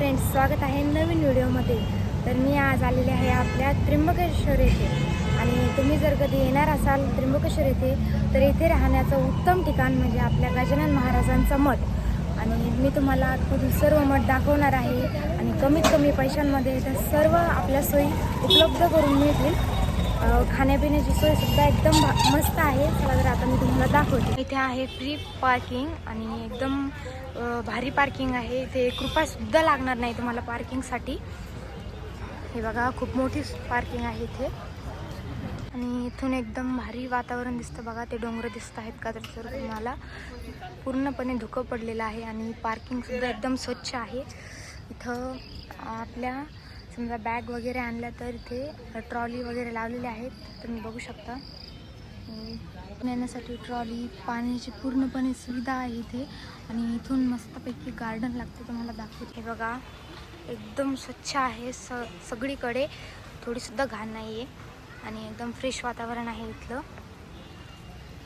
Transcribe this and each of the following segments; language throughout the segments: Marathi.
फ्रेंड्स स्वागत आहे नवीन व्हिडिओमध्ये. तर मी आज आलेले आहे आपल्या त्र्यंबकेश्वर येथे. आणि तुम्ही जर कधी येणार असाल त्र्यंबकेश्वर येथे तर येथे राहण्याचं उत्तम ठिकाण म्हणजे आपल्या गजानन महाराजांचा मठ. आणि मी तुम्हाला आतमधून सर्व मठ दाखवणार आहे. आणि कमीत कमी पैशांमध्ये इथं सर्व आपल्या सोयी उपलब्ध करून मिळतील. खाण्यापिण्याची सोय सुद्धा एकदम मस्त आहे. चला तर आता मी तुम्हाला दाखवते. इथे आहे फ्री पार्किंग आणि एकदम भारी पार्किंग आहे. इथे एक रुपयासुद्धा लागणार नाही तुम्हाला पार्किंगसाठी हे बघा खूप मोठी पार्किंग आहे इथे. आणि इथून एकदम भारी वातावरण दिसतं बघा. ते डोंगर दिसत आहेत का तर सर तुम्हाला. पूर्णपणे धुकं पडलेलं आहे आणि पार्किंगसुद्धा एकदम स्वच्छ आहे. इथं आपल्या समजा बॅग वगैरे आणल्या तर इथे ट्रॉली वगैरे लावलेले आहेत. तुम्ही बघू शकता. आणि नेण्यासाठी ट्रॉली पाण्याची पूर्णपणे सुविधा आहे इथे. आणि इथून मस्तपैकी गार्डन लागतं तुम्हाला दाखवते. हे बघा एकदम स्वच्छ आहे. स सगळीकडे थोडीसुद्धा घाण नाही आहे आणि एकदम फ्रेश वातावरण आहे इथलं.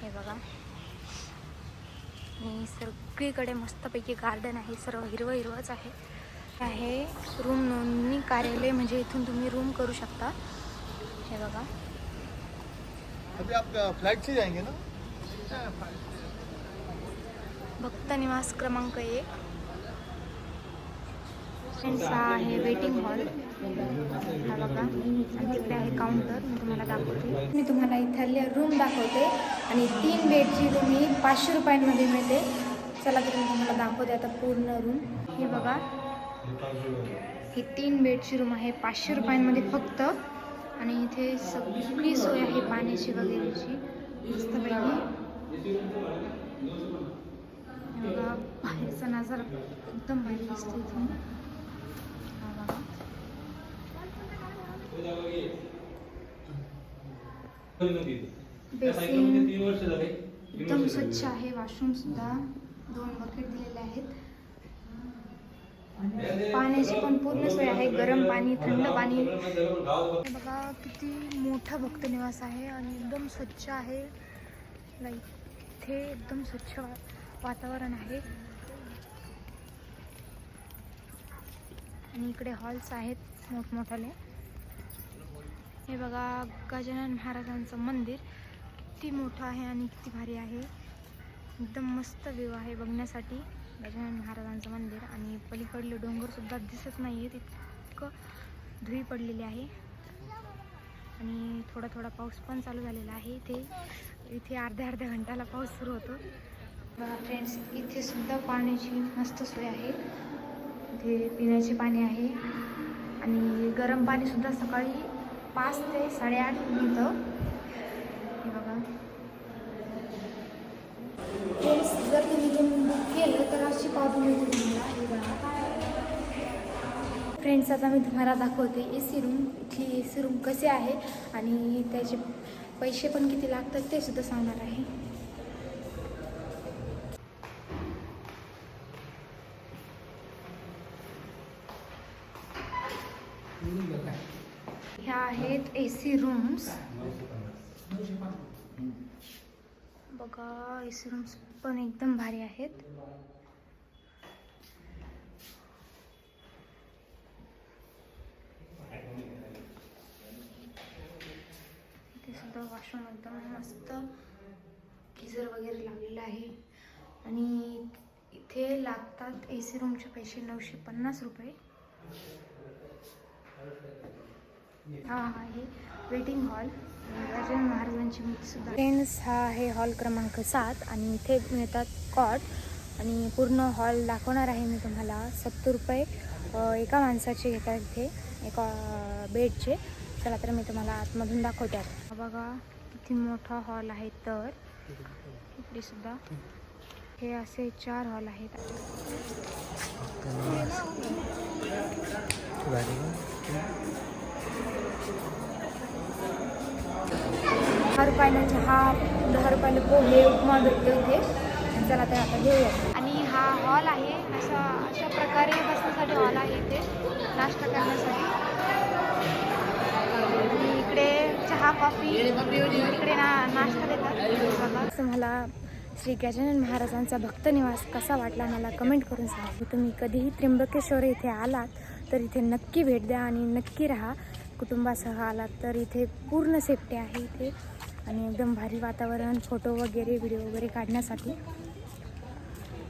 हे बघा. आणि सगळीकडे मस्तपैकी गार्डन आहे. सर्व हिरवं हिरवंच आहे. आहे. रूम नोंदणी कार्यालय म्हणजे इथून तुम्ही रूम करू शकता. हे बघा. अभी आप फ्लाइट से जाएंगे ना? भक्त निवास क्रमांक एक. हा आहे वेटिंग हॉल हा बघा. आणि तिकडे आहे काउंटर मी तुम्हाला दाखवते. मी तुम्हाला इथल्या रूम दाखवते. आणि तीन बेडची रूम ही पाचशे रुपयांमध्ये मिळते. चला तर मी तुम्हाला दाखवते आता पूर्ण रूम हे बघा. हे तीन बेडची रूम आहे. पाचशे रुपयांमध्ये फक्त. आणि इथे सगळी सोय आहे पाण्याची वगैरेची. मस्तपैकी. बघा बाहेरचा नजारा एकदम भारी दिसतो इथून बेसिन एकदम स्वच्छ आहे. वॉशरूम सुद्धा. दोन बकेट दिलेले आहेत. पाण्याची पण पूर्ण सोय आहे. गरम पाणी थंड पाणी. हे बघा किती मोठा भक्त निवास आहे आणि एकदम स्वच्छ आहे. लाईक इथे एकदम स्वच्छ वा वातावरण आहे. आणि इकडे हॉल्स आहेत मोठमोठाले. हे बघा गजानन महाराजांचं मंदिर. किती मोठं आहे आणि किती भारी आहे. एकदम मस्त व्ह्यू आहे बघण्यासाठी. गजानन महाराजांचं मंदिर आणि पलीकडले डोंगरसुद्धा दिसत नाही आहेत इतकं धुई पडलेली आहे. आणि थोडा थोडा पाऊस पण चालू झालेला आहे. इथे इथे अर्ध्या अर्ध्या घंट्याला पाऊस सुरू होतो. फ्रेंड्स इथे सुद्धा पाण्याची मस्त सोय आहे. इथे पिण्याचे पाणी आहे. आणि गरम पाणीसुद्धा सकाळी पाच ते साडेआठ मिळतं हे बघा फ्रेंड्स जर तुम्ही रूम बुक केलं तर अशी पावती मिळते तुम्हाला हे बघा फ्रेंड्स आता मी तुम्हाला दाखवते ए सी रूम इथली ए सी रूम कसे आहे आणि त्याचे पैसे पण किती लागतात ते सुद्धा सांगणार आहे. ह्या आहेत ए सी रूम्स बघा ए सी रूम्स पण एकदम भारी आहेत. सगळं वॉशरूम एकदम मस्त गिझर वगैरे लागलेलं आहे. आणि इथे लागतात ए सी रूमचे पैसे नऊशे पन्नास रुपये. हा आहे वेटिंग हॉल गजानन महाराजांची मूर्ती सुद्धा. फ्रेंड्स हा आहे हॉल क्रमांक सात आणि इथे मिळतात कॉट आणि पूर्ण हॉल दाखवणार आहे मी तुम्हाला. सत्तर रुपये एका माणसाचे घेतात इथे एका बेडचे चला तर मी तुम्हाला आतमधून दाखवते आता. बघा किती मोठा हॉल आहे तर. इकडे सुद्धा. हे असे चार हॉल आहेत. दहा रुपयाला चहा दहा रुपयाला पोहे उपमा भेटतो इथे चला तर आता घेऊया. आणि हा हॉल आहे असा अशा प्रकारे बसण्यासाठी हॉल आहे इथे. नाश्ता करण्यासाठी. इकडे चहा कॉफी इकडे ना नाश्ता देतात. तुम्हाला मला श्री गजानन महाराजांचा भक्त निवास कसा वाटला मला कमेंट करून सांगा. तुम्ही कधीही त्र्यंबकेश्वर इथे आलात तर इथे नक्की भेट द्या आणि नक्की राहा. कुटुंबासह आलात तर इथे पूर्ण सेफ्टी आहे इथे. आणि एकदम भारी वातावरण फोटो वगैरे व्हिडिओ वगैरे काढण्यासाठी.